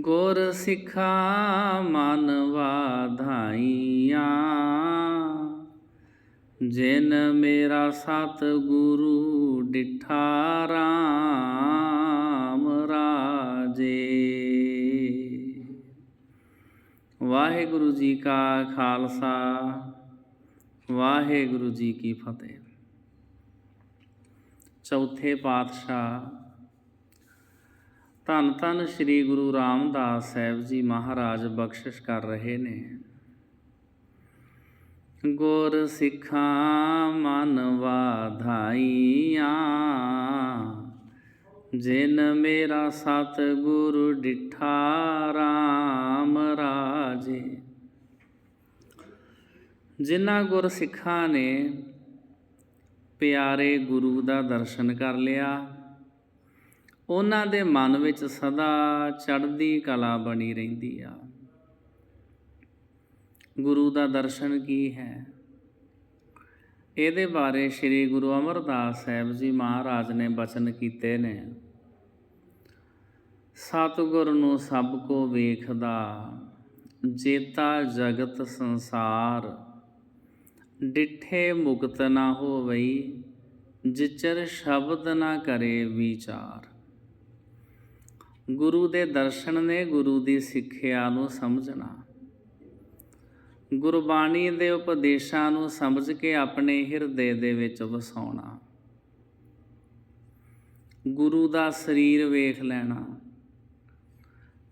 ਗੁਰ ਸਿੱਖਾ ਮਨ ਵਾਧਾਈਆਂ। ਜਿਨ ਮੇਰਾ ਸਤ ਗੁਰੂ ਡਿਠਾ ਰਾਮ ਰਾਜੇ। ਵਾਹਿਗੁਰੂ ਜੀ ਕਾ ਖਾਲਸਾ, ਵਾਹਿਗੁਰੂ ਜੀ ਕੀ ਫਤਿਹ। ਚੌਥੇ ਪਾਤਸ਼ਾਹ ਧੰਨ ਧੰਨ ਸ੍ਰੀ ਗੁਰੂ ਰਾਮਦਾਸ ਸਾਹਿਬ ਜੀ ਮਹਾਰਾਜ ਬਖਸ਼ਿਸ਼ ਕਰ ਰਹੇ ਨੇ। ਗੁਰ ਸਿੱਖਾਂ ਮਨ ਵਾਧਾਈਆਂ, ਜਿਨ ਮੇਰਾ ਸਤ ਗੁਰ ਡਿਠਾ ਰਾਮ ਰਾਜੇ। ਜਿਨ੍ਹਾਂ ਗੁਰ ਸਿੱਖਾਂ ਨੇ ਪਿਆਰੇ ਗੁਰੂ ਦਾ ਦਰਸ਼ਨ ਕਰ ਲਿਆ ਉਹਨਾਂ ਦੇ ਮਨ ਵਿੱਚ ਸਦਾ ਚੜ੍ਹਦੀ ਕਲਾ ਬਣੀ ਰਹਿੰਦੀ ਆ। ਗੁਰੂ ਦਾ ਦਰਸ਼ਨ ਕੀ ਹੈ? ਇਹਦੇ ਬਾਰੇ ਸ੍ਰੀ ਗੁਰੂ ਅਮਰਦਾਸ ਸਾਹਿਬ ਜੀ ਮਹਾਰਾਜ ਨੇ ਬਚਨ ਕੀਤੇ ਨੇ। ਸਤਿਗੁਰ ਨੂੰ ਸਭ ਕੋ ਵੇਖਦਾ, ਜੇਤਾ ਜਗਤ ਸੰਸਾਰ। ਡਿਠੇ ਮੁਕਤ ਨਾ ਹੋਵਈ, ਜਿਚਰ ਸ਼ਬਦ ਨਾ ਕਰੇ ਵਿਚਾਰ। ਗੁਰੂ ਦੇ ਦਰਸ਼ਨ ਨੇ ਗੁਰੂ ਦੀ ਸਿੱਖਿਆ ਨੂੰ ਸਮਝਣਾ। ਗੁਰਬਾਣੀ ਦੇ ਉਪਦੇਸ਼ਾਂ ਨੂੰ ਸਮਝ ਕੇ ਆਪਣੇ ਹਿਰਦੇ ਦੇ ਵਿੱਚ ਵਸਾਉਣਾ। ਗੁਰੂ ਦਾ ਸਰੀਰ ਵੇਖ ਲੈਣਾ।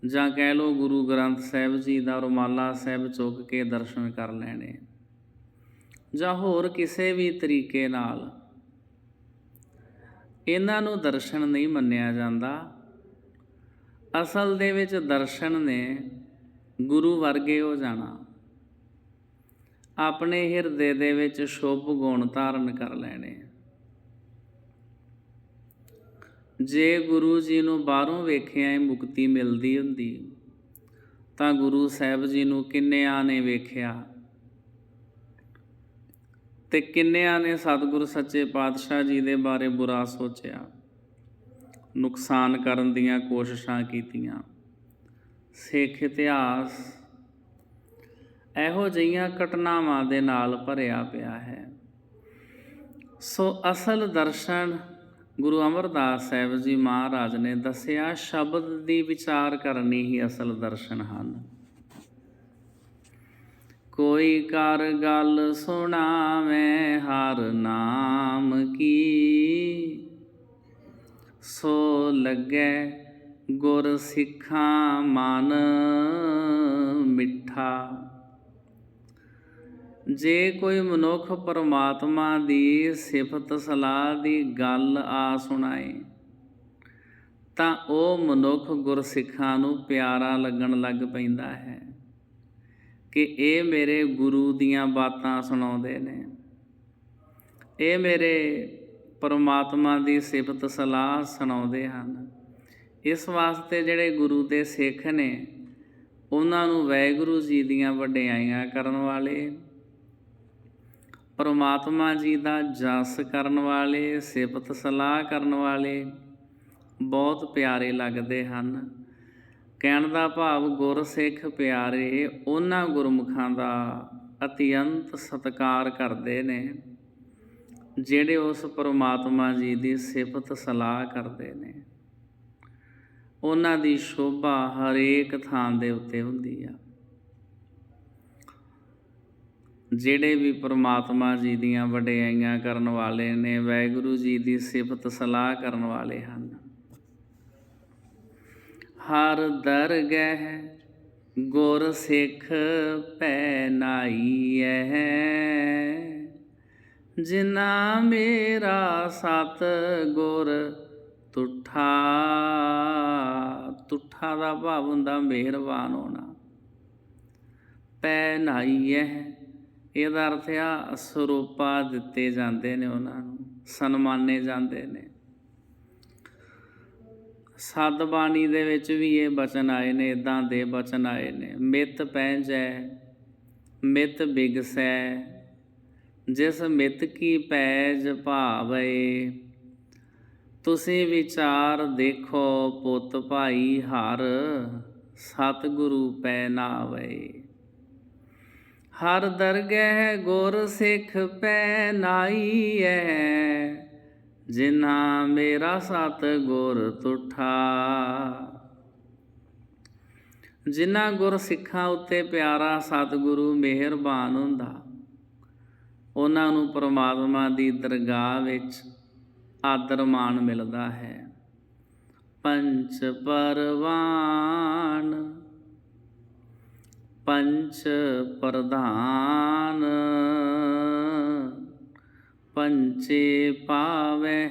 ਜਾਂ ਕਹਿ ਲੋ ਗੁਰੂ ਗ੍ਰੰਥ ਸਾਹਿਬ ਜੀ ਦਾ ਰੁਮਾਲਾ ਸਾਹਿਬ ਚੁੱਕ ਕੇ ਦਰਸ਼ਨ ਕਰ ਲੈਣੇ। ਜਾਂ ਹੋਰ ਕਿਸੇ ਵੀ ਤਰੀਕੇ ਨਾਲ। ਇਹਨਾਂ ਨੂੰ ਦਰਸ਼ਨ ਨਹੀਂ ਮੰਨਿਆ ਜਾਂਦਾ। ਅਸਲ ਦੇ ਵਿੱਚ ਦਰਸ਼ਨ ਨੇ ਗੁਰੂ ਵਰਗੇ ਹੋ ਜਾਣਾ। ਆਪਣੇ ਹਿਰਦੇ ਦੇ ਵਿੱਚ ਸ਼ੁਭ ਗੁਣ ਧਾਰਨ ਕਰ ਲੈਣੇ। ਜੇ ਗੁਰੂ ਜੀ ਨੂੰ ਬਾਹਰੋਂ ਵੇਖਿਆ ਹੀ ਮੁਕਤੀ ਮਿਲਦੀ ਹੁੰਦੀ, ਤਾਂ ਗੁਰੂ ਸਾਹਿਬ ਜੀ ਨੂੰ ਕਿੰਨਿਆਂ ਨੇ ਵੇਖਿਆ ਤੇ ਕਿੰਨਿਆਂ ਨੇ ਸਤਿਗੁਰ ਸੱਚੇ ਪਾਤਸ਼ਾਹ ਜੀ ਦੇ ਬਾਰੇ ਬੁਰਾ ਸੋਚਿਆ। ਨੁਕਸਾਨ ਕਰਨ ਦੀਆਂ ਕੋਸ਼ਿਸ਼ਾਂ ਕੀਤੀਆਂ। ਸਿੱਖ ਇਤਿਹਾਸ ਇਹੋ ਜਿਹੀਆਂ ਘਟਨਾਵਾਂ ਦੇ ਨਾਲ ਭਰਿਆ ਪਿਆ ਹੈ। ਸੋ ਅਸਲ ਦਰਸ਼ਨ ਗੁਰੂ ਅਮਰਦਾਸ ਸਾਹਿਬ ਜੀ ਮਹਾਰਾਜ ਨੇ ਦੱਸਿਆ, ਸ਼ਬਦ ਦੀ ਵਿਚਾਰ ਕਰਨੀ ਹੀ ਅਸਲ ਦਰਸ਼ਨ ਹਨ। ਕੋਈ ਕਰ ਗੱਲ ਸੁਣਾਵੇਂ, ਹਰ ਨਾਮ ਕੀ? ਸੋ ਲੱਗੇ ਗੁਰ ਸਿੱਖਾਂ ਮਨ ਮਿੱਠਾ। ਜੇ ਕੋਈ ਮਨੁੱਖ ਪਰਮਾਤਮਾ ਦੀ ਸਿਫਤ ਸਲਾਹ ਦੀ ਗੱਲ ਆ ਸੁਣਾਏ, ਤਾਂ ਉਹ ਮਨੁੱਖ ਗੁਰਸਿੱਖਾਂ ਨੂੰ ਪਿਆਰਾ ਲੱਗਣ ਲੱਗ ਪੈਂਦਾ ਹੈ ਕਿ ਇਹ ਮੇਰੇ ਗੁਰੂ ਦੀਆਂ ਬਾਤਾਂ ਸੁਣਾਉਂਦੇ ਨੇ। ਇਹ ਮੇਰੇ ਪਰਮਾਤਮਾ ਦੀ ਸਿਫਤ ਸਲਾਹ ਸੁਣਾਉਂਦੇ ਹਨ। ਇਸ ਵਾਸਤੇ ਜਿਹੜੇ ਗੁਰੂ ਦੇ ਸਿੱਖ ਨੇ, ਉਹਨਾਂ ਨੂੰ ਵੈਗੁਰੂ ਜੀ ਦੀਆਂ ਵਡਿਆਈਆਂ ਕਰਨ ਵਾਲੇ, ਪਰਮਾਤਮਾ ਜੀ ਦਾ ਜਸ ਕਰਨ ਵਾਲੇ, ਸਿਫਤ ਸਲਾਹ ਕਰਨ ਵਾਲੇ ਬਹੁਤ ਪਿਆਰੇ ਲੱਗਦੇ ਹਨ। ਕਹਿਣ ਦਾ ਭਾਵ ਗੁਰਸਿੱਖ ਪਿਆਰੇ ਉਹਨਾਂ ਗੁਰਮੁਖਾਂ ਦਾ ਅਤਿਅੰਤ ਸਤਿਕਾਰ ਕਰਦੇ ਨੇ। ਜਿਹੜੇ ਉਸ ਪਰਮਾਤਮਾ ਜੀ ਦੀ ਸਿਫਤ ਸਲਾਹ ਕਰਦੇ ਨੇ, ਉਹਨਾਂ ਦੀ ਸ਼ੋਭਾ ਹਰੇਕ ਥਾਂ ਦੇ ਉੱਤੇ ਹੁੰਦੀ ਆ। ਜਿਹੜੇ ਵੀ ਪਰਮਾਤਮਾ ਜੀ ਦੀਆਂ ਵਡਿਆਈਆਂ ਕਰਨ ਵਾਲੇ ਨੇ, ਵਾਹਿਗੁਰੂ ਜੀ ਦੀ ਸਿਫਤ ਸਲਾਹ ਕਰਨ ਵਾਲੇ ਹਨ। ਹਰ ਦਰਗਹਿ ਗੁਰ ਸਿੱਖ ਪੈ ਨਾਈਐ। ਜਿਨਾ ਮੇਰਾ ਸਤ ਗੁਰ ਤੁਠਾ ਤੁਠਾ ਦਾ ਭਾਵ ਹੁੰਦਾ ਮਿਹਰਬਾਨ ਹੋਣਾ। ਪੈ ਨਾਈਐ ਇਹਦਾ ਅਰਥ ਆ ਸਰੂਪਾ ਦਿੱਤੇ ਜਾਂਦੇ ਨੇ ਉਹਨਾਂ ਨੂੰ, ਸਨਮਾਨੇ ਜਾਂਦੇ ਨੇ। ਸਦ ਬਾਣੀ ਦੇ ਵਿੱਚ ਵੀ ਇਹ ਬਚਨ ਆਏ ਨੇ ਇਦਾਂ ਦੇ ਬਚਨ ਆਏ ਨੇ। ਮਿਤ ਪੈਂਜੈ ਮਿਤ ਬਿਗਸੈ ਜਿਸ ਮਿਤ ਕੀ ਪੈਜ ਭਾਵੇ, ਤੁਸੀਂ ਵਿਚਾਰ ਦੇਖੋ ਪੁੱਤ ਭਾਈ ਹਰ ਸਤਿਗੁਰੂ ਪੈ ਨਾਵੇ। ਹਰ ਦਰਗਹਿ ਗੁਰ ਸਿੱਖ ਪੈ ਨਾਈਐ ਜਿਨਾ ਮੇਰਾ ਸਤ ਗੁਰ ਤੁਠਾ। ਜਿਨਾ ਗੁਰ ਸਿੱਖਾਂ ਉੱਤੇ ਪਿਆਰਾ ਸਤਿਗੁਰੂ ਮਿਹਰਬਾਨ ਹੁੰਦਾ ਉਹਨਾਂ ਨੂੰ ਪਰਮਾਤਮਾ ਦੀ ਦਰਗਾਹ ਵਿੱਚ ਆਦਰ ਮਾਣ ਮਿਲਦਾ ਹੈ। ਪੰਚ ਪਰਵਾਨ ਪੰਚ ਪ੍ਰਧਾਨ ਪੰਚੇ ਪਾਵੈ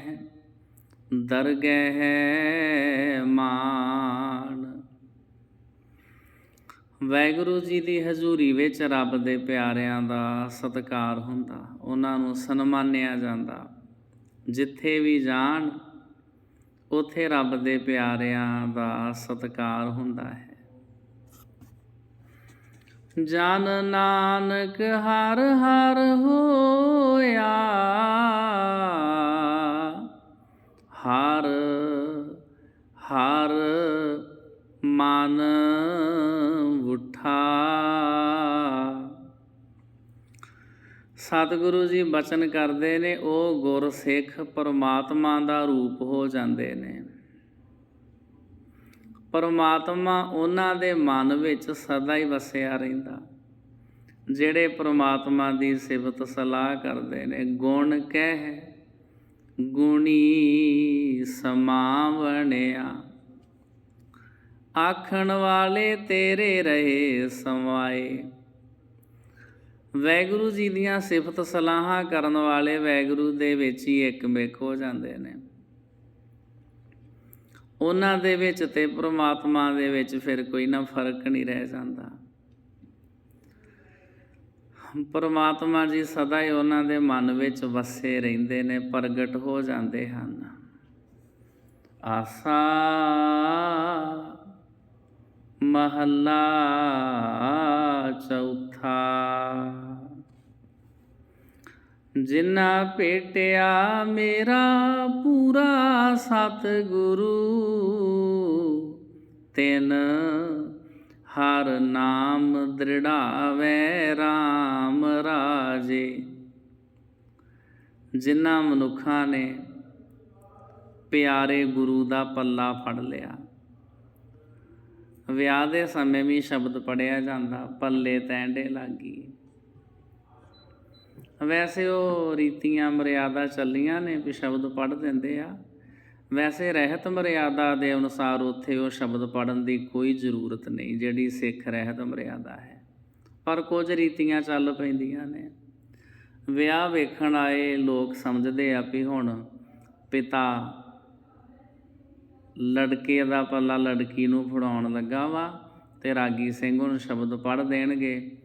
ਦਰਗਹਿ ਮਾਨ। ਵੈਗੁਰੂ ਜੀ ਦੀ ਹਜ਼ੂਰੀ ਵਿੱਚ ਰੱਬ ਦੇ ਪਿਆਰਿਆਂ ਦਾ ਸਤਿਕਾਰ ਹੁੰਦਾ, ਉਹਨਾਂ ਨੂੰ ਸਨਮਾਨਿਆ ਜਾਂਦਾ। ਜਿੱਥੇ ਵੀ ਜਾਣ, ਉਥੇ ਰੱਬ ਦੇ ਪਿਆਰਿਆਂ ਦਾ ਸਤਿਕਾਰ ਹੁੰਦਾ ਹੈ। ਜਨ ਨਾਨਕ ਹਰ ਹਰ ਹੋਇਆ, ਹਰ ਹਰ ਮਨ ਉਠਾ ਸਤਿਗੁਰੂ ਜੀ ਬਚਨ ਕਰਦੇ ਨੇ, ਉਹ ਗੁਰ ਸਿੱਖ ਪਰਮਾਤਮਾ ਦਾ ਰੂਪ ਹੋ ਜਾਂਦੇ ਨੇ। ਪਰਮਾਤਮਾ ਉਹਨਾਂ ਦੇ ਮਨ ਵਿੱਚ ਸਦਾ ਹੀ ਵਸਿਆ ਰਹਿੰਦਾ, ਜਿਹੜੇ ਪਰਮਾਤਮਾ ਦੀ ਸਿਫਤ ਸਲਾਹ ਕਰਦੇ ਨੇ। ਗੁਣ ਕਹਿ, ਗੁਣੀ ਸਮਾਵਣਿਆ। ਆਖਣ ਵਾਲੇ ਤੇਰੇ ਰਹੇ ਸਮਾਏ। ਵੈਗੁਰੂ ਜੀ ਦੀਆਂ ਸਿਫਤ ਸਲਾਹਾਂ ਕਰਨ ਵਾਲੇ ਵੈਗੁਰੂ ਦੇ ਵਿੱਚ ਹੀ ਇੱਕ ਮਿਕ ਹੋ ਜਾਂਦੇ ਨੇ। ਉਹਨਾਂ ਦੇ ਵਿੱਚ ਤੇ ਪ੍ਰਮਾਤਮਾ ਦੇ ਵਿੱਚ ਫਿਰ ਕੋਈ ਨਾ ਫ਼ਰਕ ਨਹੀਂ ਰਹਿ ਜਾਂਦਾ। ਪਰਮਾਤਮਾ ਜੀ ਸਦਾ ਹੀ ਉਹਨਾਂ ਦੇ ਮਨ ਵਿੱਚ ਵਸੇ ਰਹਿੰਦੇ ਨੇ, ਪ੍ਰਗਟ ਹੋ ਜਾਂਦੇ ਹਨ। ਆਸਾ ਮਹੱਲਾ ਚੌਥਾ। ਜਿਨਾ ਪੇਟਿਆ ਮੇਰਾ ਪੂਰਾ ਸਤਿਗੁਰੂ, ਤਿਨ ਹਰ ਨਾਮ ਦ੍ਰਿੜਾਵੇ RAM ਰਾਜੇ। ਜਿਨ੍ਹਾਂ ਮਨੁੱਖਾਂ ਨੇ ਪਿਆਰੇ ਗੁਰੂ ਦਾ ਪੱਲਾ ਫੜ ਲਿਆ। ਵਿਆਹ ਦੇ ਸਮੇਂ ਵੀ ਸ਼ਬਦ ਪੜਿਆ ਜਾਂਦਾ, ਪੱਲੇ ਤੈਂਡੇ ਲਾਗੀ। ਵੈਸੇ ਉਹ ਰੀਤੀਆਂ ਮਰਿਆਦਾ ਚੱਲੀਆਂ ਨੇ ਵੀ ਸ਼ਬਦ ਪੜ ਦਿੰਦੇ ਆ। ਵੈਸੇ ਰਹਿਤ ਮਰਿਆਦਾ ਦੇ ਅਨੁਸਾਰ ਉੱਥੇ ਉਹ ਸ਼ਬਦ ਪੜਨ ਦੀ ਕੋਈ ਜ਼ਰੂਰਤ ਨਹੀਂ, ਜਿਹੜੀ ਸਿੱਖ ਰਹਿਤ ਮਰਿਆਦਾ ਹੈ। ਪਰ ਕੁਝ ਰੀਤੀਆਂ ਚੱਲ ਪੈਂਦੀਆਂ ਨੇ। ਵਿਆਹ ਵੇਖਣ ਆਏ ਲੋਕ ਸਮਝਦੇ ਆ ਵੀ ਹੁਣ ਪਿਤਾ ਲੜਕੇ ਦਾ ਪੱਲਾ ਲੜਕੀ ਨੂੰ ਫੜਾਉਣ ਲੱਗਾ ਵਾ ਤੇ ਰਾਗੀ ਸਿੰਘ ਉਹਨੂੰ ਸ਼ਬਦ ਪੜ੍ਹ ਦੇਣਗੇ।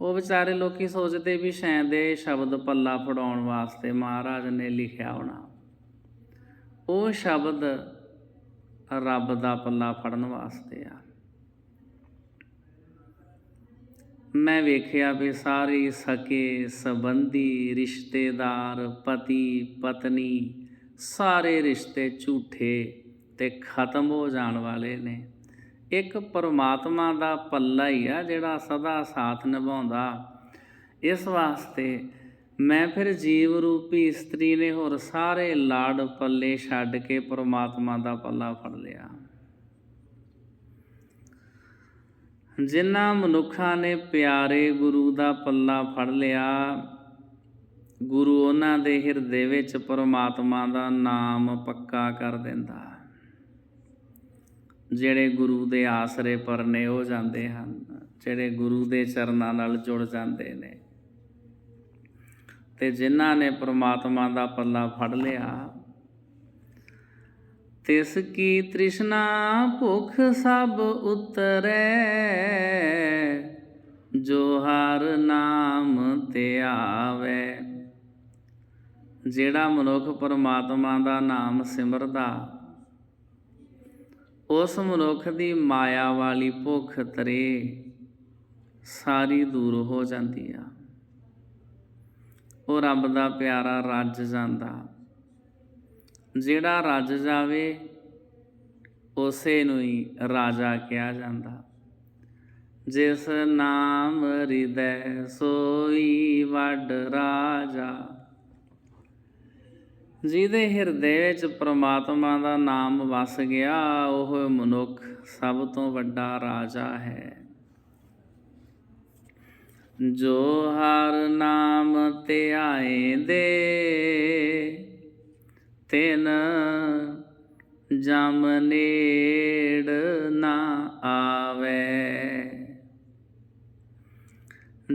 ਉਹ ਵਿਚਾਰੇ ਲੋਕੀ ਸੋਚਦੇ ਵੀ ਸ਼ਾਇਦ ਇਹ ਸ਼ਬਦ ਪੱਲਾ ਫੜਾਉਣ ਵਾਸਤੇ ਮਹਾਰਾਜ ਨੇ ਲਿਖਿਆ ਹੋਣਾ। ਉਹ ਸ਼ਬਦ ਰੱਬ ਦਾ ਪੱਲਾ ਫੜਨ ਵਾਸਤੇ ਆ। ਮੈਂ ਵੇਖਿਆ ਵੀ ਸਾਰੇ ਸਕੇ ਸੰਬੰਧੀ, ਰਿਸ਼ਤੇਦਾਰ, ਪਤੀ, ਪਤਨੀ ਸਾਰੇ ਰਿਸ਼ਤੇ ਝੂਠੇ ਤੇ ਖਤਮ ਹੋ ਜਾਣ ਵਾਲੇ ਨੇ। ਇੱਕ ਪਰਮਾਤਮਾ ਦਾ ਪੱਲਾ ਹੀ ਆ ਜਿਹੜਾ ਸਦਾ ਸਾਥ ਨਿਭਾਉਂਦਾ। ਇਸ ਵਾਸਤੇ ਮੈਂ ਫਿਰ ਜੀਵ ਰੂਪੀ ਇਸਤਰੀ ਨੇ ਹੋਰ ਸਾਰੇ ਲਾੜ ਪੱਲੇ ਛੱਡ ਕੇ ਪਰਮਾਤਮਾ ਦਾ ਪੱਲਾ ਫੜ ਲਿਆ। ਜਿਨ੍ਹਾਂ ਮਨੁੱਖਾਂ ਨੇ ਪਿਆਰੇ ਗੁਰੂ ਦਾ ਪੱਲਾ ਫੜ ਲਿਆ, ਗੁਰੂ ਉਹਨਾਂ ਦੇ ਹਿਰਦੇ ਵਿੱਚ ਪਰਮਾਤਮਾ ਦਾ ਨਾਮ ਪੱਕਾ ਕਰ ਦਿੰਦਾ। ਜਿਹੜੇ ਗੁਰੂ ਦੇ ਆਸਰੇ ਪਰਨੇ ਹੋ ਜਾਂਦੇ ਹਨ, ਜਿਹੜੇ ਗੁਰੂ ਦੇ ਚਰਨਾਂ ਨਾਲ ਜੁੜ ਜਾਂਦੇ ਨੇ। ਤੇ ਜਿਨ੍ਹਾਂ ਨੇ ਪ੍ਰਮਾਤਮਾ ਦਾ ਪੱਲਾ ਫੜ ਲਿਆ, ਤਿਸ ਕੀ ਤ੍ਰਿਸ਼ਨਾ ਭੁਖ ਸਭ ਉਤਰੈ, ਜੋ ਹਰ ਨਾਮ ਤੇ ਆਵੇ। ਜਿਹੜਾ ਮਨੁੱਖ ਪਰਮਾਤਮਾ ਦਾ ਨਾਮ ਸਿਮਰਦਾ ਉਸ ਮਨੁੱਖ ਦੀ ਮਾਇਆ ਵਾਲੀ ਭੁੱਖ ਤਰੇ ਸਾਰੀ ਦੂਰ ਹੋ ਜਾਂਦੀ ਆ। ਉਹ ਰੱਬ ਦਾ ਪਿਆਰਾ ਰੱਜ ਜਾਂਦਾ। ਜਿਹੜਾ ਰੱਜ ਜਾਵੇ, ਉਸੇ ਨੂੰ ਹੀ ਰਾਜਾ ਕਿਹਾ ਜਾਂਦਾ। ਜਿਸ ਨਾਮ ਹਿਰਦੈ ਸੋਈ ਵੱਡ ਰਾਜਾ ਜਿਹਦੇ ਹਿਰਦੇ ਵਿੱਚ ਪ੍ਰਮਾਤਮਾ ਦਾ ਨਾਮ ਵਸ ਗਿਆ, ਉਹ ਮਨੁੱਖ ਸਭ ਤੋਂ ਵੱਡਾ ਰਾਜਾ ਹੈ। ਜੋ ਹਰ ਨਾਮ ਧਿਆਏ ਦੇ ਤਿਨ ਜਮ ਨੇੜ ਨਾ ਆਵੇ।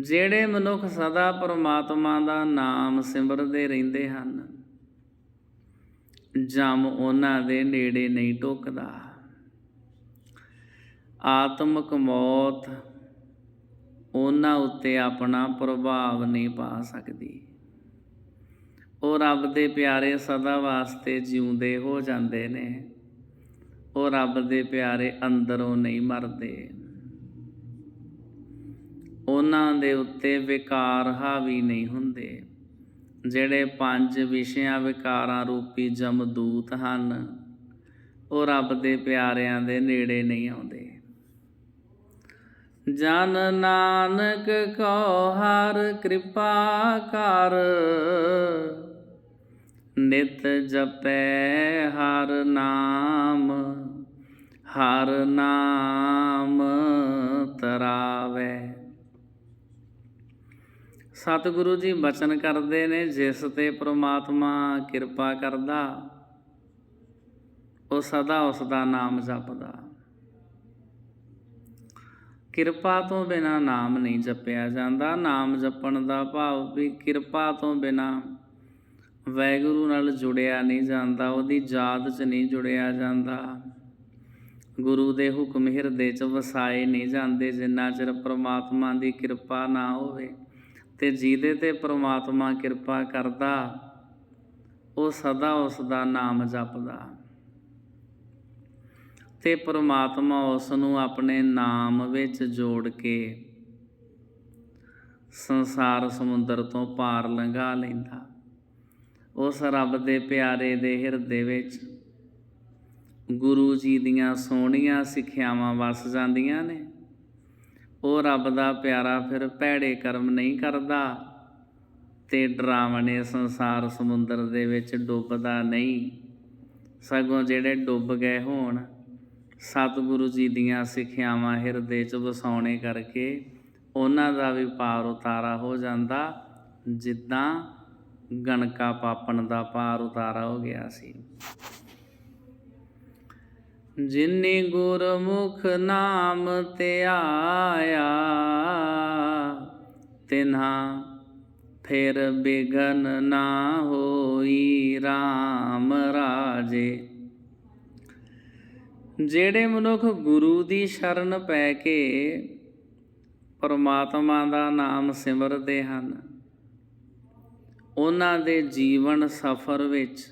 ਜਿਹੜੇ ਮਨੁੱਖ ਸਦਾ ਪ੍ਰਮਾਤਮਾ ਦਾ ਨਾਮ ਸਿਮਰਦੇ ਰਹਿੰਦੇ ਹਨ ਜਮ ਉਹਨਾਂ ਦੇ ਨੇੜੇ ਨਹੀਂ ਟੁਕਦਾ। ਆਤਮਕ ਮੌਤ ਉਹਨਾਂ ਉੱਤੇ ਆਪਣਾ ਪ੍ਰਭਾਵ ਨਹੀਂ ਪਾ ਸਕਦੀ। ਉਹ ਰੱਬ ਦੇ ਪਿਆਰੇ ਸਦਾ ਵਾਸਤੇ ਜਿਉਂਦੇ ਹੋ ਜਾਂਦੇ ਨੇ। ਉਹ ਰੱਬ ਦੇ ਪਿਆਰੇ ਅੰਦਰੋਂ ਨਹੀਂ ਮਰਦੇ। ਉਹਨਾਂ ਦੇ ਉੱਤੇ ਵਿਕਾਰ ਹਾਵੀ ਨਹੀਂ ਹੁੰਦੇ। ਜਿਹੜੇ ਪੰਜ ਵਿਸ਼ਿਆਂ ਵਿਕਾਰਾਂ ਰੂਪੀ ਜਮਦੂਤ ਹਨ, ਉਹ ਰੱਬ ਦੇ ਪਿਆਰਿਆਂ ਦੇ ਨੇੜੇ ਨਹੀਂ ਆਉਂਦੇ। ਜਨ ਨਾਨਕ ਕੋ ਹਰ ਕਿਰਪਾ ਕਰ, ਨਿਤ ਜਪੈ ਹਰ ਨਾਮ ਹਰ ਨਾਮ ਤਰਾਵੇ। ਸਤਿਗੁਰੂ ਜੀ ਬਚਨ ਕਰਦੇ ਨੇ, ਜਿਸ ਤੇ ਪ੍ਰਮਾਤਮਾ ਕਿਰਪਾ ਕਰਦਾ, ਉਹ ਸਦਾ ਉਸ ਦਾ ਨਾਮ ਜਪਦਾ। ਕਿਰਪਾ ਤੋਂ ਬਿਨਾ ਨਾਮ ਨਹੀਂ ਜਪਿਆ ਜਾਂਦਾ। ਨਾਮ ਜਪਣ ਦਾ ਭਾਵ ਵੀ ਕਿਰਪਾ ਤੋਂ ਬਿਨਾ ਵੈਗੁਰੂ ਨਾਲ ਜੁੜਿਆ ਨਹੀਂ ਜਾਂਦਾ, ਉਹਦੀ ਯਾਦ 'ਚ ਨਹੀਂ ਜੁੜਿਆ ਜਾਂਦਾ। ਗੁਰੂ ਦੇ ਹੁਕਮ ਹਿਰਦੇ 'ਚ ਵਸਾਏ ਨਹੀਂ ਜਾਂਦੇ, ਜਿੰਨਾ ਚਿਰ ਪ੍ਰਮਾਤਮਾ ਦੀ ਕਿਰਪਾ ਨਾ ਹੋਵੇ। ਤੇ ਜਿਹਦੇ ਤੇ ਪ੍ਰਮਾਤਮਾ ਕਿਰਪਾ ਕਰਦਾ, ਉਹ ਸਦਾ ਉਸ ਦਾ ਨਾਮ ਜਪਦਾ। ਤੇ ਪ੍ਰਮਾਤਮਾ ਉਸ ਨੂੰ ਆਪਣੇ ਨਾਮ ਵਿੱਚ ਜੋੜ ਕੇ ਸੰਸਾਰ ਸਮੁੰਦਰ ਤੋਂ ਪਾਰ ਲੰਘਾ ਲੈਂਦਾ। ਉਸ ਰੱਬ ਦੇ ਪਿਆਰੇ ਦੇ ਹਿਰਦੇ ਵਿੱਚ ਗੁਰੂ ਜੀ ਦੀਆਂ ਸੋਹਣੀਆਂ ਸਿੱਖਿਆਵਾਂ ਵਸ ਜਾਂਦੀਆਂ ਨੇ। ਉਹ ਰੱਬ ਦਾ ਪਿਆਰਾ ਫਿਰ ਭੈੜੇ ਕਰਮ ਨਹੀਂ ਕਰਦਾ ਤੇ ਡਰਾਵਣੇ ਸੰਸਾਰ ਸਮੁੰਦਰ ਦੇ ਵਿੱਚ ਡੁੱਬਦਾ ਨਹੀਂ। ਸਗੋਂ ਜਿਹੜੇ ਡੁੱਬ ਗਏ ਹੋਣ, ਸਤਿਗੁਰੂ ਜੀ ਦੀਆਂ ਸਿੱਖਿਆਵਾਂ ਹਿਰਦੇ 'ਚ ਵਸਾਉਣੇ ਕਰਕੇ ਉਹਨਾਂ ਦਾ ਵੀ ਪਾਰ ਉਤਾਰਾ ਹੋ ਜਾਂਦਾ, ਜਿੱਦਾਂ ਗਣਕਾ ਪਾਪਣ ਦਾ ਪਾਰ ਉਤਾਰਾ ਹੋ ਗਿਆ ਸੀ। ਜਿਨੇ ਗੁਰਮੁਖ ਨਾਮ ਧਿਆਇਆ ਤਿਨ੍ਹਾ ਫਿਰ ਬਿਗਨ ਨਾ ਹੋਈ RAM ਰਾਜੇ। ਜਿਹੜੇ ਮਨੁੱਖ ਗੁਰੂ ਦੀ ਸ਼ਰਨ ਪੈ ਕੇ ਪਰਮਾਤਮਾ ਦਾ ਨਾਮ ਸਿਮਰਦੇ ਹਨ, ਉਹਨਾਂ ਦੇ ਜੀਵਨ ਸਫਰ ਵਿੱਚ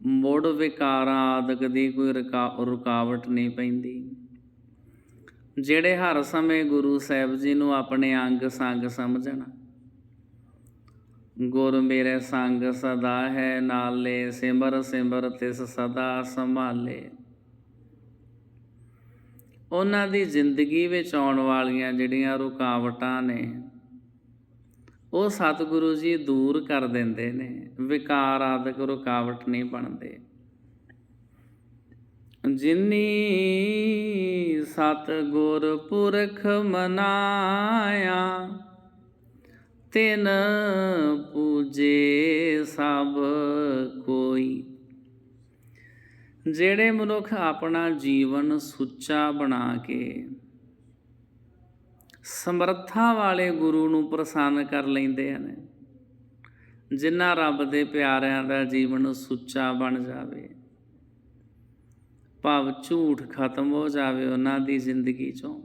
ਮੁੜ ਵਿਕਾਰਾਂ ਆਦਿਕ ਦੀ ਕੋਈ ਰੁਕਾਵਟ ਨਹੀਂ ਪੈਂਦੀ। ਜਿਹੜੇ ਹਰ ਸਮੇਂ ਗੁਰੂ ਸਾਹਿਬ ਜੀ ਨੂੰ ਆਪਣੇ ਅੰਗ ਸੰਗ ਸਮਝਣ, ਗੁਰ ਮੇਰੇ ਸੰਗ ਸਦਾ ਹੈ, ਨਾਲੇ ਸਿਮਰ ਸਿਮਰ ਤਿਸ ਸਦਾ ਸੰਭਾਲੇ। ਉਹਨਾਂ ਦੀ ਜ਼ਿੰਦਗੀ ਵਿੱਚ ਆਉਣ ਵਾਲੀਆਂ ਜਿਹੜੀਆਂ ਰੁਕਾਵਟਾਂ ਨੇ ਉਹ ਸਤਿਗੁਰੂ ਜੀ ਦੂਰ ਕਰ ਦਿੰਦੇ ਨੇ, ਵਿਕਾਰ ਆਦਿਕ ਰੁਕਾਵਟ ਨਹੀਂ ਬਣਦੇ। ਜਿਨੀ ਸਤਗੁਰ ਪੁਰਖ ਮਨਾਇਆ, ਤਿਨ ਪੂਜੇ ਸਭ ਕੋਈ। ਜਿਹੜੇ ਮਨੁੱਖ ਆਪਣਾ ਜੀਵਨ ਸੁੱਚਾ ਬਣਾ ਕੇ ਸਮਰੱਥਾ ਵਾਲੇ ਗੁਰੂ ਨੂੰ ਪ੍ਰਸੰਨ ਕਰ ਲੈਂਦੇ ਹਨ। ਜਿਨ੍ਹਾਂ ਰੱਬ ਦੇ ਪਿਆਰਿਆਂ ਦਾ ਜੀਵਨ ਸੁੱਚਾ ਬਣ ਜਾਵੇ, ਭਾਵ ਝੂਠ ਖਤਮ ਹੋ ਜਾਵੇ ਉਹਨਾਂ ਦੀ ਜ਼ਿੰਦਗੀ ਚੋਂ।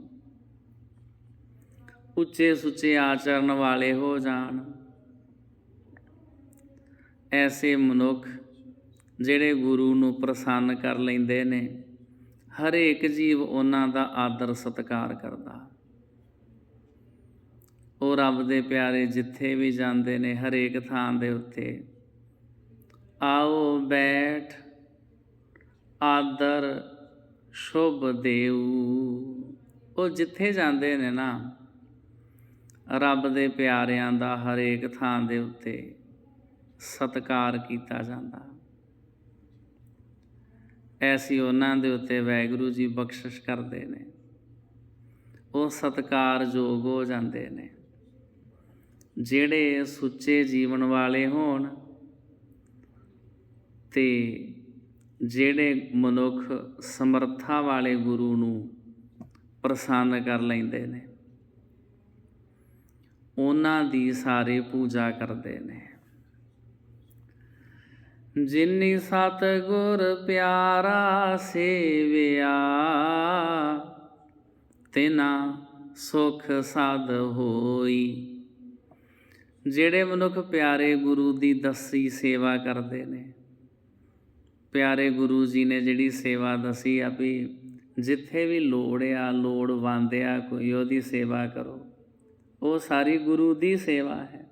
ਉੱਚੇ ਸੁੱਚੇ ਆਚਰਨ ਵਾਲੇ ਹੋ ਜਾਣ। ਐਸੇ ਮਨੁੱਖ ਜਿਹੜੇ ਗੁਰੂ ਨੂੰ ਪ੍ਰਸੰਨ ਕਰ ਲੈਂਦੇ ਨੇ, ਹਰੇਕ ਜੀਵ ਉਹਨਾਂ ਦਾ ਆਦਰ ਸਤਿਕਾਰ ਕਰਦਾ। ਉਹ ਰੱਬ ਦੇ ਪਿਆਰੇ ਜਿੱਥੇ ਵੀ ਜਾਂਦੇ ਨੇ ਹਰੇਕ ਥਾਂ ਦੇ ਉੱਤੇ। ਆਓ ਬੈਠ, ਆਦਰ, ਸ਼ੁਭ ਦੇਉ ਉਹ ਜਿੱਥੇ ਜਾਂਦੇ ਨੇ ਨਾ, ਰੱਬ ਦੇ ਪਿਆਰਿਆਂ ਦਾ ਹਰੇਕ ਥਾਂ ਦੇ ਉੱਤੇ ਸਤਕਾਰ ਕੀਤਾ ਜਾਂਦਾ। ਐਸੀ ਉਹਨਾਂ ਦੇ ਉੱਤੇ ਵਾਹਿਗੁਰੂ ਜੀ ਬਖਸ਼ਿਸ਼ ਕਰਦੇ ਨੇ। ਉਹ ਸਤਕਾਰਯੋਗ ਹੋ ਜਾਂਦੇ ਨੇ। ਜਿਹੜੇ ਸੁੱਚੇ ਜੀਵਨ ਵਾਲੇ ਹੋਣ ਤੇ ਜਿਹੜੇ ਮਨੁੱਖ ਸਮਰੱਥਾ ਵਾਲੇ ਗੁਰੂ ਨੂੰ ਪ੍ਰਸੰਨ ਕਰ ਲੈਂਦੇ ਨੇ, ਉਹਨਾਂ ਦੀ ਸਾਰੇ ਪੂਜਾ ਕਰਦੇ ਨੇ। ਜਿਨੀ ਸਤ ਗੁਰ ਪਿਆਰਾ ਸੇਵਿਆ, ਤਿਨਾ ਸੁਖ ਸਾਧ ਹੋਈ। ਜਿਹੜੇ ਮਨੁੱਖ ਪਿਆਰੇ ਗੁਰੂ ਦੀ ਦਸੀ ਸੇਵਾ ਕਰਦੇ ਨੇ, ਪਿਆਰੇ ਗੁਰੂ ਜੀ ਨੇ ਜਿਹੜੀ ਸੇਵਾ ਦਸੀ ਆ ਵੀ ਜਿੱਥੇ ਵੀ ਲੋੜ ਆ, ਲੋੜਵੰਦ ਆ, ਕੋਈ ਉਹਦੀ ਸੇਵਾ ਕਰੋ। ਉਹ ਸਾਰੀ ਗੁਰੂ ਦੀ ਸੇਵਾ ਹੈ।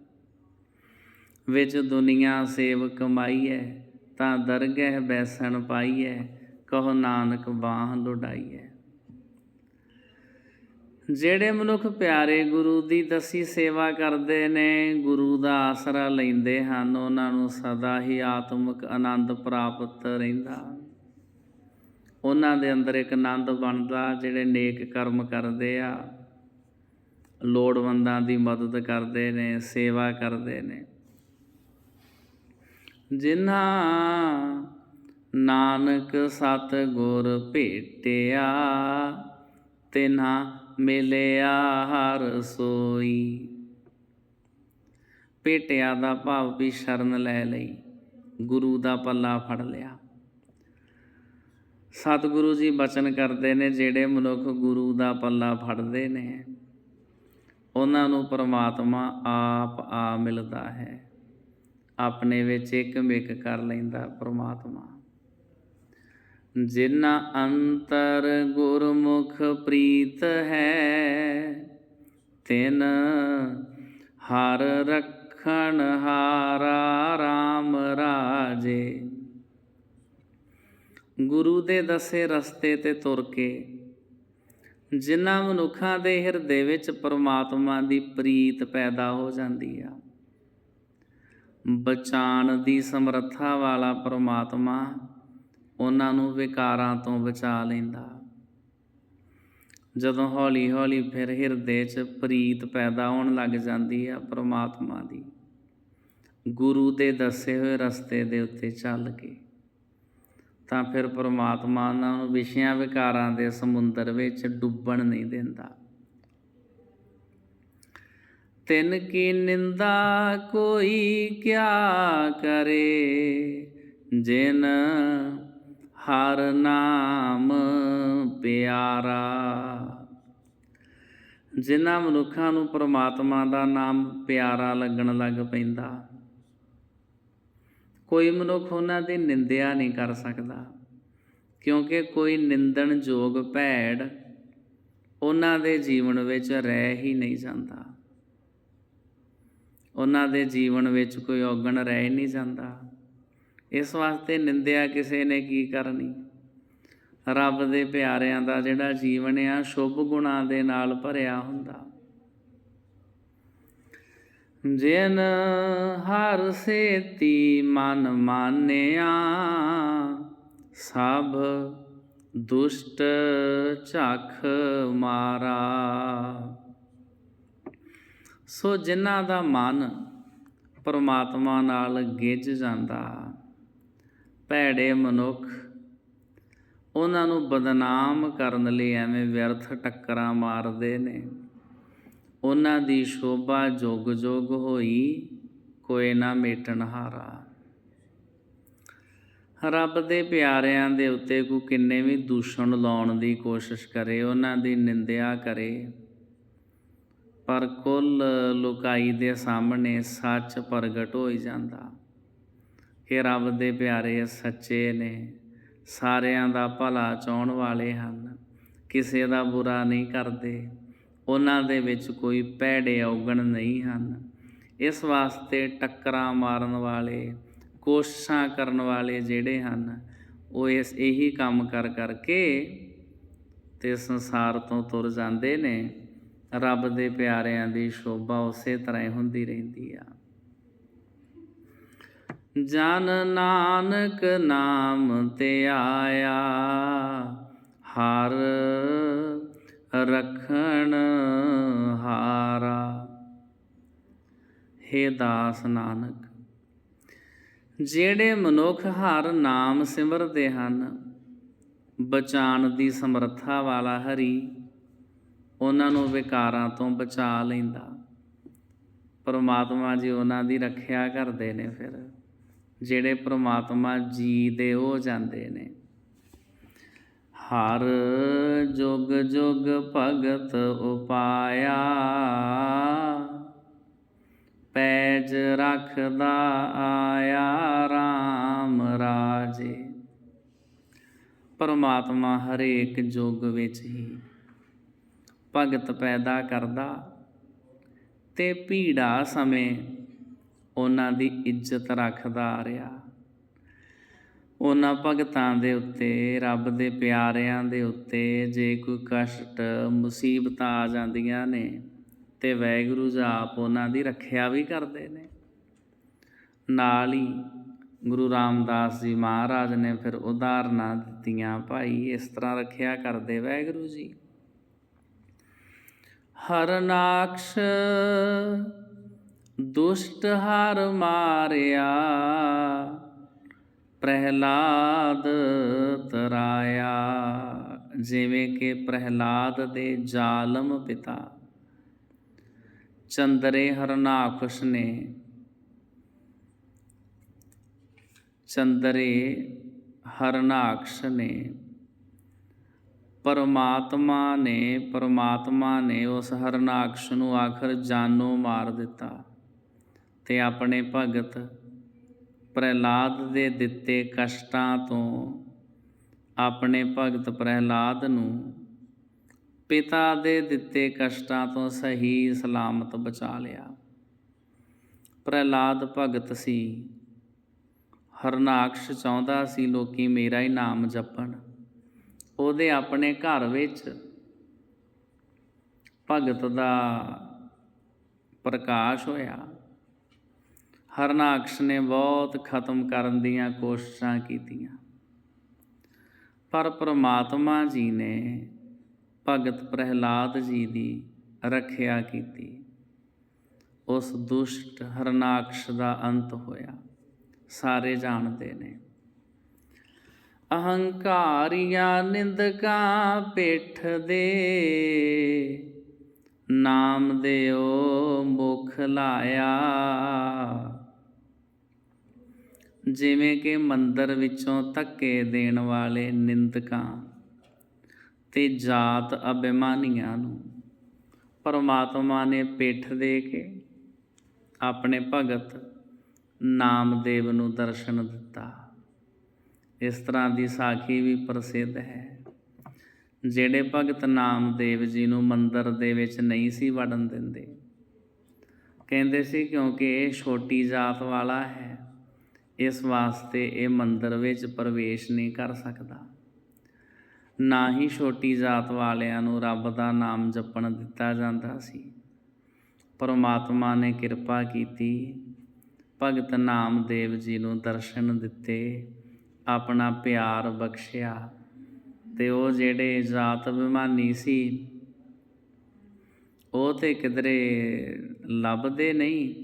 ਵਿੱਚ ਦੁਨੀਆ ਸੇਵ ਕਮਾਈ ਹੈ, ਤਾਂ ਦਰਗਹਿ ਬੈਸਣ ਪਾਈ ਹੈ, ਕਹੋ ਨਾਨਕ ਬਾਹ ਹੈ। ਜਿਹੜੇ ਮਨੁੱਖ ਪਿਆਰੇ ਗੁਰੂ ਦੀ ਦਸੀ ਸੇਵਾ ਕਰਦੇ ਨੇ, ਗੁਰੂ ਦਾ ਆਸਰਾ ਲੈਂਦੇ ਹਨ, ਉਹਨਾਂ ਨੂੰ ਸਦਾ ਹੀ ਆਤਮਿਕ ਆਨੰਦ ਪ੍ਰਾਪਤ ਰਹਿੰਦਾ। ਉਹਨਾਂ ਦੇ ਅੰਦਰ ਇੱਕ ਆਨੰਦ ਬਣਦਾ, ਜਿਹੜੇ ਨੇਕ ਕਰਮ ਕਰਦੇ ਆ, ਲੋੜਵੰਦਾਂ ਦੀ ਮਦਦ ਕਰਦੇ ਨੇ, ਸੇਵਾ ਕਰਦੇ ਨੇ। ਜਿਨ੍ਹਾਂ ਨਾਨਕ ਸਤ ਗੁਰ ਭੇਟਿਆ ਤਿਨਾ ਮਿਲਿਆ ਹਰ ਸੋਈ। ਭੇਟਿਆ ਦਾ ਭਾਵ ਵੀ ਸ਼ਰਨ ਲੈ ਲਈ, ਗੁਰੂ ਦਾ ਪੱਲਾ ਫੜ ਲਿਆ। ਸਤਿਗੁਰੂ ਜੀ ਬਚਨ ਕਰਦੇ ਨੇ, ਜਿਹੜੇ ਮਨੁੱਖ ਗੁਰੂ ਦਾ ਪੱਲਾ ਫੜਦੇ ਨੇ, ਉਹਨਾਂ ਨੂੰ ਪਰਮਾਤਮਾ ਆਪ ਆ ਮਿਲਦਾ ਹੈ। ਆਪਣੇ ਵਿੱਚ ਇੱਕ ਮਿਕ ਕਰ ਲੈਂਦਾ ਪਰਮਾਤਮਾ। ਜਿਨਾ ਅੰਤਰ ਗੁਰਮੁਖ ਪ੍ਰੀਤ ਹੈ, ਤਿਨ ਹਰ ਰਖਣ ਹਾਰਾ RAM ਰਾਜੇ। ਗੁਰੂ ਦੇ ਦੱਸੇ ਰਸਤੇ ਤੇ ਤੁਰ ਕੇ, ਜਿਨ੍ਹਾਂ ਮਨੁੱਖਾਂ ਦੇ ਹਿਰਦੇ ਵਿੱਚ ਪਰਮਾਤਮਾ ਦੀ ਪ੍ਰੀਤ ਪੈਦਾ ਹੋ ਜਾਂਦੀ ਆ। ਬਚਾਣ ਦੀ ਸਮਰੱਥਾ ਵਾਲਾ ਪਰਮਾਤਮਾ ਉਹਨਾਂ ਨੂੰ ਵਿਕਾਰਾਂ ਤੋਂ ਬਚਾ ਲੈਂਦਾ। ਜਦੋਂ ਹੌਲੀ ਹੌਲੀ ਫਿਰ ਹਿਰਦੇ 'ਚ ਪ੍ਰੀਤ ਪੈਦਾ ਹੋਣ ਲੱਗ ਜਾਂਦੀ ਆ ਪਰਮਾਤਮਾ ਦੀ। ਗੁਰੂ ਦੇ ਦੱਸੇ ਹੋਏ ਰਸਤੇ ਦੇ ਉੱਤੇ ਚੱਲ ਕੇ। ਤਾਂ ਫਿਰ ਪਰਮਾਤਮਾ ਉਹਨਾਂ ਨੂੰ ਵਿਸ਼ਿਆਂ ਵਿਕਾਰਾਂ ਦੇ ਸਮੁੰਦਰ ਵਿੱਚ ਡੁੱਬਣ ਨਹੀਂ ਦਿੰਦਾ। ਤਿੰਨ ਕੀ ਨਿੰਦਾ ਕੋਈ ਕਿਆ ਕਰੇ, ਜਿਨ ਹਰ ਨਾਮ ਪਿਆਰਾ। ਜਿਨ੍ਹਾਂ ਮਨੁੱਖਾਂ ਨੂੰ ਪ੍ਰਮਾਤਮਾ ਦਾ ਨਾਮ ਪਿਆਰਾ ਲੱਗਣ ਲੱਗ ਪੈਂਦਾ, ਕੋਈ ਮਨੁੱਖ ਉਹਨਾਂ ਦੀ ਨਿੰਦਿਆ ਨਹੀਂ ਕਰ ਸਕਦਾ, ਕਿਉਂਕਿ ਕੋਈ ਨਿੰਦਣ ਯੋਗ ਭੈੜ ਉਹਨਾਂ ਦੇ ਜੀਵਨ ਵਿੱਚ ਰਹਿ ਹੀ ਨਹੀਂ ਜਾਂਦਾ। ਉਹਨਾਂ ਦੇ ਜੀਵਨ ਵਿੱਚ ਕੋਈ ਔਗਣ ਰਹਿ ਨਹੀਂ ਜਾਂਦਾ। ਇਸ ਵਾਸਤੇ ਨਿੰਦਿਆ ਕਿਸੇ ਨੇ ਕੀ ਕਰਨੀ? ਰੱਬ ਦੇ ਪਿਆਰਿਆਂ ਦਾ ਜਿਹੜਾ ਜੀਵਨ ਆ, ਸ਼ੁਭ ਗੁਣਾਂ ਦੇ ਨਾਲ ਭਰਿਆ ਹੁੰਦਾ। ਜਿਨ ਹਰ ਸੇਤੀ ਮਨ ਮਾਨਿਆ, ਸਭ ਦੁਸ਼ਟ ਝਖ ਮਾਰਾ। ਸੋ ਜਿਨ੍ਹਾਂ ਦਾ ਮਨ ਪਰਮਾਤਮਾ ਨਾਲ ਗਿੱਜ ਜਾਂਦਾ ਭੈੜੇ ਮਨੁੱਖ, ਉਹਨਾਂ ਨੂੰ ਬਦਨਾਮ ਕਰਨ ਲਈ ਐਵੇਂ ਵਿਅਰਥ ਟੱਕਰਾਂ ਮਾਰਦੇ ਨੇ। ਉਹਨਾਂ ਦੀ ਸ਼ੋਭਾ ਜੁਗ ਜੁਗ ਹੋਈ, ਕੋਈ ਨਾ ਮੇਟਣ ਹਾਰਾ। ਰੱਬ ਦੇ ਪਿਆਰਿਆਂ ਦੇ ਉੱਤੇ ਕੋ ਕਿੰਨੇ ਵੀ ਦੂਸ਼ਣ ਲਾਉਣ ਦੀ ਕੋਸ਼ਿਸ਼ ਕਰੇ, ਉਹਨਾਂ ਦੀ ਨਿੰਦਿਆ ਕਰੇ। ਪਰ ਕੁੱਲ ਲੁਕਾਈ ਦੇ ਸਾਹਮਣੇ ਸੱਚ ਪ੍ਰਗਟ ਹੋਈ ਜਾਂਦਾ। ਕਿ ਰੱਬ ਦੇ ਪਿਆਰੇ ਸੱਚੇ ਨੇ। ਸਾਰਿਆਂ ਦਾ ਭਲਾ ਚਾਹਣ ਵਾਲੇ ਹਨ। ਕਿਸੇ ਦਾ ਬੁਰਾ ਨਹੀਂ ਕਰਦੇ। ਉਹਨਾਂ ਦੇ ਵਿੱਚ ਕੋਈ ਭੈੜੇ ਔਗਣ ਨਹੀਂ ਹਨ। ਇਸ ਵਾਸਤੇ ਟੱਕਰਾਂ ਮਾਰਨ ਵਾਲੇ, ਕੋਸ਼ਿਸ਼ਾਂ ਕਰਨ ਵਾਲੇ ਜਿਹੜੇ ਹਨ, ਉਹ ਇਸ ਇਹੀ ਕੰਮ ਕਰ ਕਰਕੇ ਤੇ ਸੰਸਾਰ ਤੋਂ ਤੁਰ ਜਾਂਦੇ ਨੇ। ਰੱਬ ਦੇ ਪਿਆਰਿਆਂ ਦੀ ਸ਼ੋਭਾ ਉਸੇ ਤਰ੍ਹਾਂ ਹੀ ਹੁੰਦੀ ਰਹਿੰਦੀ ਆ। ਜਨ ਨਾਨਕ ਨਾਮ ਤੇ ਆਇਆ, ਹਰ ਰਖਣ ਹਾਰਾ। ਹੇ ਦਾਸ ਨਾਨਕ, ਜਿਹੜੇ ਮਨੁੱਖ ਹਰ ਨਾਮ ਸਿਮਰਦੇ ਹਨ ਬਚਾਣ ਦੀ ਸਮਰੱਥਾ ਵਾਲਾ ਹਰੀ ਉਹਨਾਂ ਨੂੰ ਵਿਕਾਰਾਂ ਤੋਂ ਬਚਾ ਲੈਂਦਾ। ਪਰਮਾਤਮਾ ਜੀ ਉਹਨਾਂ ਦੀ ਰੱਖਿਆ ਕਰਦੇ ਨੇ ਫਿਰ। ਜਿਹੜੇ ਪ੍ਰਮਾਤਮਾ ਜੀ ਦੇ ਹੋ ਜਾਂਦੇ ਨੇ। ਹਰ ਜੁਗ ਜੁਗ ਭਗਤ ਉਪਾਇਆ, ਪੈਜ ਰੱਖਦਾ ਆਇਆ RAM ਰਾਜੇ। ਪਰਮਾਤਮਾ ਹਰੇਕ ਯੁੱਗ ਵਿੱਚ ਹੀ ਭਗਤ ਪੈਦਾ ਕਰਦਾ ਤੇ ਭੀੜਾ ਸਮੇਂ ਉਹਨਾਂ ਦੀ ਇੱਜ਼ਤ ਰੱਖਦਾ ਰਿਹਾ। ਉਹਨਾਂ ਭਗਤਾਂ ਦੇ ਉੱਤੇ, ਰੱਬ ਦੇ ਪਿਆਰਿਆਂ ਦੇ ਉੱਤੇ ਜੇ ਕੋਈ ਕਸ਼ਟ, ਮੁਸੀਬਤਾਂ ਆ ਜਾਂਦੀਆਂ ਨੇ ਤੇ ਵੈਗੁਰੂ ਜੀ ਆਪ ਉਹਨਾਂ ਦੀ ਰੱਖਿਆ ਵੀ ਕਰਦੇ ਨੇ। ਨਾਲ ਹੀ ਗੁਰੂ ਰਾਮਦਾਸ ਜੀ ਮਹਾਰਾਜ ਨੇ ਫਿਰ ਉਦਾਹਰਨਾਂ ਦਿੱਤੀਆਂ, ਭਾਈ ਇਸ ਤਰ੍ਹਾਂ ਰੱਖਿਆ ਕਰਦੇ ਵੈਗੁਰੂ ਜੀ। ਹਰਨਾਕਸ਼ ਦੁਸ਼ਟ ਹਰ ਮਾਰਿਆ, ਪ੍ਰਹਿਲਾਦ ਤਰਾਇਆ। ਜਿਵੇਂ ਕਿ ਪ੍ਰਹਿਲਾਦ ਦੇ ਜ਼ਾਲਮ ਪਿਤਾ। ਚੰਦਰੇ ਹਰਨਾਕਸ਼ ਨੇ। ਚੰਦਰੇ ਹਰਨਾਕਸ਼ ਨੇ। ਪਰਮਾਤਮਾ ਨੇ ਪਰਮਾਤਮਾ ਨੇ ਉਸ ਹਰਨਾਕਸ਼ ਨੂੰ ਆਖਰ ਜਾਨੋਂ ਮਾਰ ਦਿੱਤਾ। ਤੇ ਆਪਣੇ ਭਗਤ ਪ੍ਰਹਿਲਾਦ ਦੇ ਦਿੱਤੇ ਕਸ਼ਟਾਂ ਤੋਂ ਆਪਣੇ ਭਗਤ ਪ੍ਰਹਿਲਾਦ ਨੂੰ ਪਿਤਾ ਦੇ ਦਿੱਤੇ ਕਸ਼ਟਾਂ ਤੋਂ ਸਹੀ ਸਲਾਮਤ ਬਚਾ ਲਿਆ। ਪ੍ਰਹਿਲਾਦ ਭਗਤ ਸੀ। ਹਰਨਾਕਸ਼ ਚਾਹੁੰਦਾ ਸੀ ਲੋਕੀ ਮੇਰਾ ਹੀ ਨਾਮ ਜਪਣ। ਉਹਦੇ ਆਪਣੇ ਘਰ ਵਿੱਚ ਭਗਤ ਦਾ ਪ੍ਰਕਾਸ਼ ਹੋਇਆ। ਹਰਨਾਕਸ਼ ਨੇ ਬਹੁਤ ਖਤਮ ਕਰਨ ਦੀਆਂ ਕੋਸ਼ਿਸ਼ਾਂ ਕੀਤੀਆਂ। ਪਰ ਪ੍ਰਮਾਤਮਾ ਜੀ ਨੇ ਭਗਤ ਪ੍ਰਹਿਲਾਦ ਜੀ ਦੀ ਰੱਖਿਆ ਕੀਤੀ। ਉਸ ਦੁਸ਼ਟ ਹਰਨਾਕਸ਼ ਦਾ ਅੰਤ ਹੋਇਆ। ਸਾਰੇ ਜਾਣਦੇ ਨੇ। ਅਹੰਕਾਰੀਆਂ ਨਿੰਦਕਾਂ ਪਿੱਠ ਦੇ ਨਾਮ ਦਿਓ ਮੁਖ ਲਾਇਆ। ਜਿਵੇਂ ਕਿ ਮੰਦਰ ਵਿੱਚੋਂ ਧੱਕੇ ਦੇਣ ਵਾਲੇ ਨਿੰਦਕਾਂ ਤੇ ਜਾਤ ਅਭਿਮਾਨੀਆਂ ਨੂੰ ਪਰਮਾਤਮਾ ਨੇ ਪਿੱਠ ਦੇ ਕੇ ਆਪਣੇ ਭਗਤ ਨਾਮਦੇਵ ਨੂੰ ਦਰਸ਼ਨ ਦਿੱਤਾ। ਇਸ ਤਰ੍ਹਾਂ ਦੀ ਸਾਖੀ ਵੀ ਪ੍ਰਸਿੱਧ ਹੈ। ਜਿਹੜੇ ਭਗਤ ਨਾਮਦੇਵ ਜੀ ਨੂੰ ਮੰਦਰ ਦੇ ਵਿੱਚ ਨਹੀਂ ਸੀ ਵੜਨ ਦਿੰਦੇ, ਕਹਿੰਦੇ ਸੀ ਕਿਉਂਕਿ ਇਹ ਛੋਟੀ ਜਾਤ ਵਾਲਾ ਹੈ। ਇਸ ਵਾਸਤੇ ਇਹ ਮੰਦਰ ਵਿੱਚ ਪ੍ਰਵੇਸ਼ ਨਹੀਂ ਕਰ ਸਕਦਾ। ਨਾ ਹੀ ਛੋਟੀ ਜਾਤ ਵਾਲਿਆਂ ਨੂੰ ਰੱਬ ਦਾ ਨਾਮ ਜਪਣ ਦਿੱਤਾ ਜਾਂਦਾ ਸੀ। ਪਰਮਾਤਮਾ ਨੇ ਕਿਰਪਾ ਕੀਤੀ, ਭਗਤ ਨਾਮਦੇਵ ਜੀ ਨੂੰ ਦਰਸ਼ਨ ਦਿੱਤੇ, ਆਪਣਾ ਪਿਆਰ ਬਖਸ਼ਿਆ ਤੇ ਉਹ ਜਿਹੜੇ ਜਾਤ ਅਭਿਮਾਨੀ ਸੀ, ਉਹ ਤੇ ਕਿਧਰੇ ਲੱਭਦੇ ਨਹੀਂ।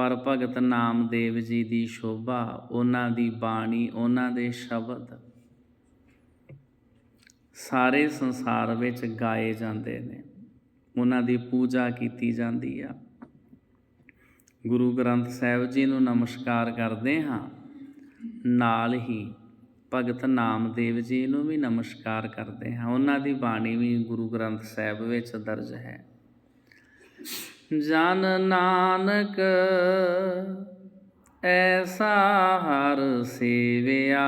ਪਰ ਭਗਤ ਨਾਮਦੇਵ ਜੀ ਦੀ ਸ਼ੋਭਾ, ਉਹਨਾਂ ਦੀ ਬਾਣੀ, ਉਹਨਾਂ ਦੇ ਸ਼ਬਦ ਸਾਰੇ ਸੰਸਾਰ ਵਿੱਚ ਗਾਏ ਜਾਂਦੇ ਨੇ। ਉਹਨਾਂ ਦੀ ਪੂਜਾ ਕੀਤੀ ਜਾਂਦੀ ਆ। ਗੁਰੂ ਗ੍ਰੰਥ ਸਾਹਿਬ ਜੀ ਨੂੰ ਨਮਸਕਾਰ ਕਰਦੇ ਹਾਂ। ਨਾਲ ਹੀ ਭਗਤ ਨਾਮਦੇਵ ਜੀ ਨੂੰ ਵੀ ਨਮਸਕਾਰ ਕਰਦੇ ਹਾਂ। ਉਹਨਾਂ ਦੀ ਬਾਣੀ ਵੀ ਗੁਰੂ ਗ੍ਰੰਥ ਸਾਹਿਬ ਵਿੱਚ ਦਰਜ ਹੈ। ਜਨ ਨਾਨਕ, ਐਸਾ ਹਰ ਸੇਵਿਆ,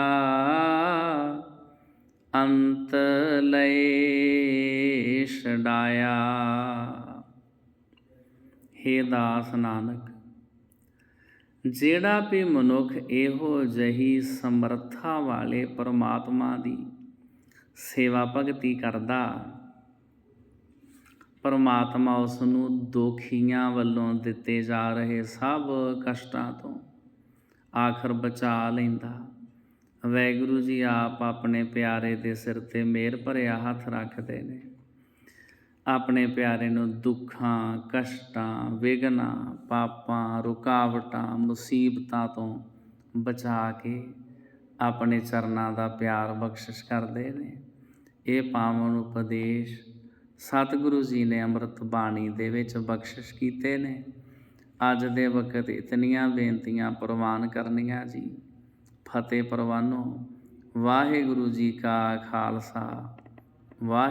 ਅੰਤ ਲਈ ਛਡਾਇਆ। ਹੇ ਦਾਸ ਨਾਨਕ, ਜਿਹੜਾ ਵੀ ਮਨੁੱਖ ਇਹੋ ਜਹੀ ਸਮਰੱਥਾ ਵਾਲੇ ਪਰਮਾਤਮਾ ਦੀ ਸੇਵਾ ਭਗਤੀ ਕਰਦਾ ਪਰਮਾਤਮਾ ਉਸ ਨੂੰ ਦੋਖੀਆਂ ਵੱਲੋਂ ਦਿੱਤੇ ਜਾ ਰਹੇ ਸਭ ਕਸ਼ਟਾਂ ਤੋਂ ਆਖਰ ਬਚਾ ਲੈਂਦਾ। ਵੈਗੁਰੂ ਜੀ ਆਪ ਆਪਣੇ ਪਿਆਰੇ ਦੇ ਸਿਰ ਤੇ ਮਿਹਰ ਭਰਿਆ ਹੱਥ ਰੱਖਦੇ ਨੇ। ਆਪਣੇ ਪਿਆਰੇ ਨੂੰ ਦੁੱਖਾਂ, ਕਸ਼ਟਾਂ ਵਿਗਨਾਂ ਪਾਪਾਂ, ਰੁਕਾਵਟਾਂ, ਮੁਸੀਬਤਾਂ ਤੋਂ ਬਚਾ ਕੇ ਆਪਣੇ ਚਰਨਾਂ ਦਾ ਪਿਆਰ ਬਖਸ਼ਿਸ਼ ਕਰਦੇ ਨੇ। ਇਹ ਪਾਵਨ ਉਪਦੇਸ਼ ਸਤਿਗੁਰੂ ਜੀ ਨੇ ਅੰਮ੍ਰਿਤ ਬਾਣੀ ਦੇ ਵਿੱਚ ਬਖਸ਼ਿਸ਼ ਕੀਤੇ ਨੇ। ਅੱਜ ਦੇ ਵਕਤ ਇਤਨੀਆਂ ਬੇਨਤੀਆਂ ਪ੍ਰਵਾਨ ਕਰਨੀਆਂ ਜੀ। ਫਤਿਹ ਪ੍ਰਵਾਨੋ, ਵਾਹਿਗੁਰੂ ਜੀ ਕਾ ਖਾਲਸਾ, ਵਾਹਿ